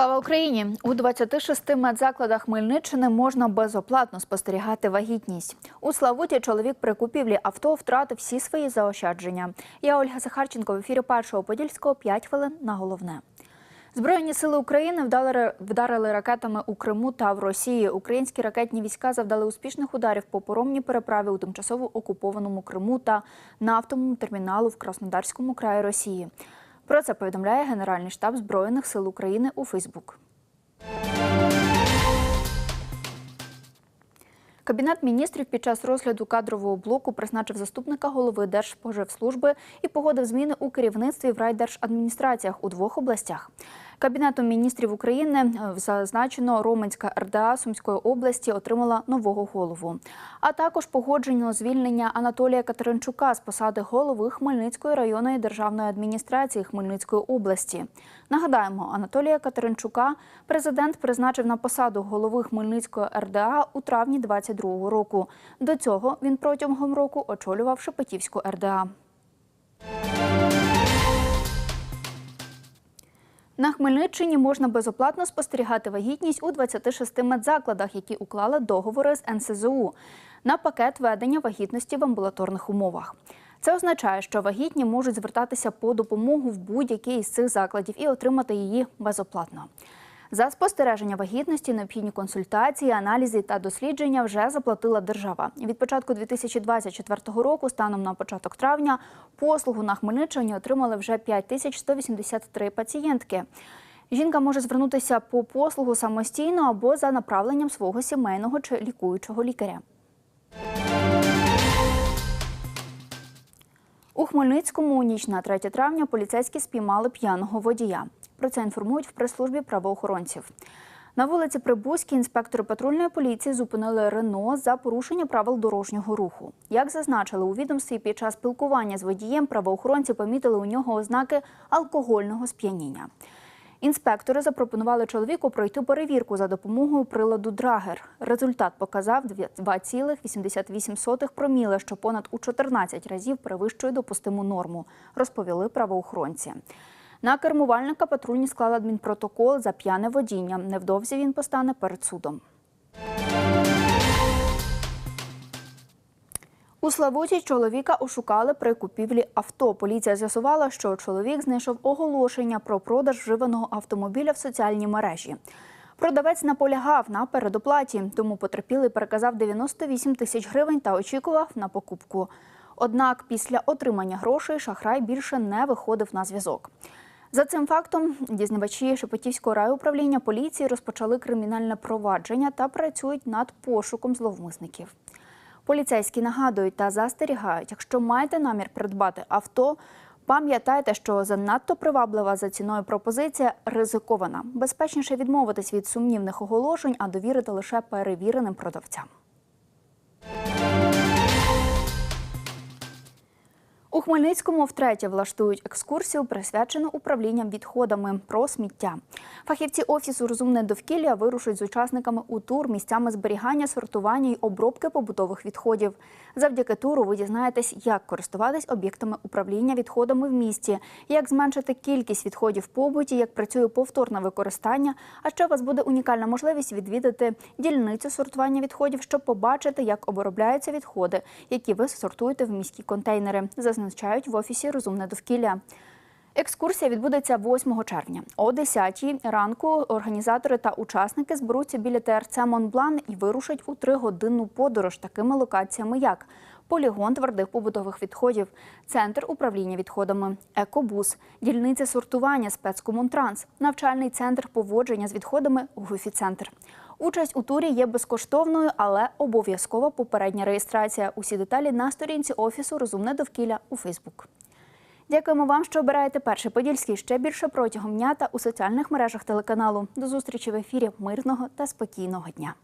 Слава Україні! У 26 медзакладах Хмельниччини можна безоплатно спостерігати вагітність. У Славуті чоловік при купівлі авто втратив всі свої заощадження. Я Ольга Захарченко в ефірі першого подільського 5 хвилин на головне. Збройні сили України вдали- вдарили ракетами у Криму та в Росії. Українські ракетні війська завдали успішних ударів по поромній переправі у тимчасово окупованому Криму та нафтовому терміналу в Краснодарському краї Росії. Про це повідомляє Генеральний штаб Збройних сил України у Фейсбук. Кабінет міністрів під час розгляду кадрового блоку призначив заступника голови Держпоживслужби і погодив зміни у керівництві в райдержадміністраціях у двох областях. Кабінетом міністрів України е, зазначено Роменська РДА Сумської області отримала нового голову. А також погоджено звільнення Анатолія Катеринчука з посади голови Хмельницької районної державної адміністрації Хмельницької області. Нагадаємо, Анатолія Катеринчука президент призначив на посаду голови Хмельницької РДА у травні 2022 року. До цього він протягом року очолював Шепетівську РДА. На Хмельниччині можна безоплатно спостерігати вагітність у 26 медзакладах, які уклали договори з НСЗУ на пакет ведення вагітності в амбулаторних умовах. Це означає, що вагітні можуть звертатися по допомогу в будь-який із цих закладів і отримати її безоплатно. За спостереження вагітності, необхідні консультації, аналізи та дослідження вже заплатила держава. Від початку 2024 року, станом на початок травня, послугу на Хмельниччині отримали вже 5183 пацієнтки. Жінка може звернутися по послугу самостійно або за направленням свого сімейного чи лікуючого лікаря. У Хмельницькому ніч на 3 травня поліцейські спіймали п'яного водія. Про це інформують в прес-службі правоохоронців. На вулиці Прибузькій інспектори патрульної поліції зупинили Рено за порушення правил дорожнього руху. Як зазначили у відомстві, під час спілкування з водієм правоохоронці помітили у нього ознаки алкогольного сп'яніння. Інспектори запропонували чоловіку пройти перевірку за допомогою приладу Драгер. Результат показав 2,88 проміле, що понад у 14 разів перевищує допустиму норму, розповіли правоохоронці. На кермувальника патрульні склали адмінпротокол за п'яне водіння. Невдовзі він постане перед судом. У Славуті чоловіка ошукали при купівлі авто. Поліція з'ясувала, що чоловік знайшов оголошення про продаж вживаного автомобіля в соціальній мережі. Продавець наполягав на передоплаті, тому потерпілий переказав 98 тисяч гривень та очікував на покупку. Однак після отримання грошей шахрай більше не виходив на зв'язок. За цим фактом дізнавачі Шепетівського райуправління поліції розпочали кримінальне провадження та працюють над пошуком зловмисників. Поліцейські нагадують та застерігають, якщо маєте намір придбати авто, пам'ятайте, що занадто приваблива за ціною пропозиція ризикована. Безпечніше відмовитись від сумнівних оголошень, а довірити лише перевіреним продавцям. У Хмельницькому втретє влаштують екскурсію, присвячену управлінням відходами про сміття. Фахівці офісу Розумне довкілля вирушать з учасниками у тур місцями зберігання, сортування й обробки побутових відходів. Завдяки туру ви дізнаєтесь, як користуватись об'єктами управління відходами в місті, як зменшити кількість відходів побуті, як працює повторне використання. А ще у вас буде унікальна можливість відвідати дільницю сортування відходів, щоб побачити, як обробляються відходи, які ви сортуєте в міські контейнери. Зазначають в офісі Розумне довкілля. Екскурсія відбудеться 8 червня. О 10 ранку організатори та учасники зберуться біля ТРЦ Монблан і вирушать у тригодинну подорож такими локаціями, як полігон твердих побутових відходів, центр управління відходами, екобус, дільниця сортування, спецкомунтранс, навчальний центр поводження з відходами, гуфі-центр. Участь у турі є безкоштовною, але обов'язкова попередня реєстрація. Усі деталі на сторінці офісу Розумне довкілля у Фейсбук. Дякуємо вам, що обираєте перший подільський ще більше протягом дня та у соціальних мережах телеканалу. До зустрічі в ефірі мирного та спокійного дня.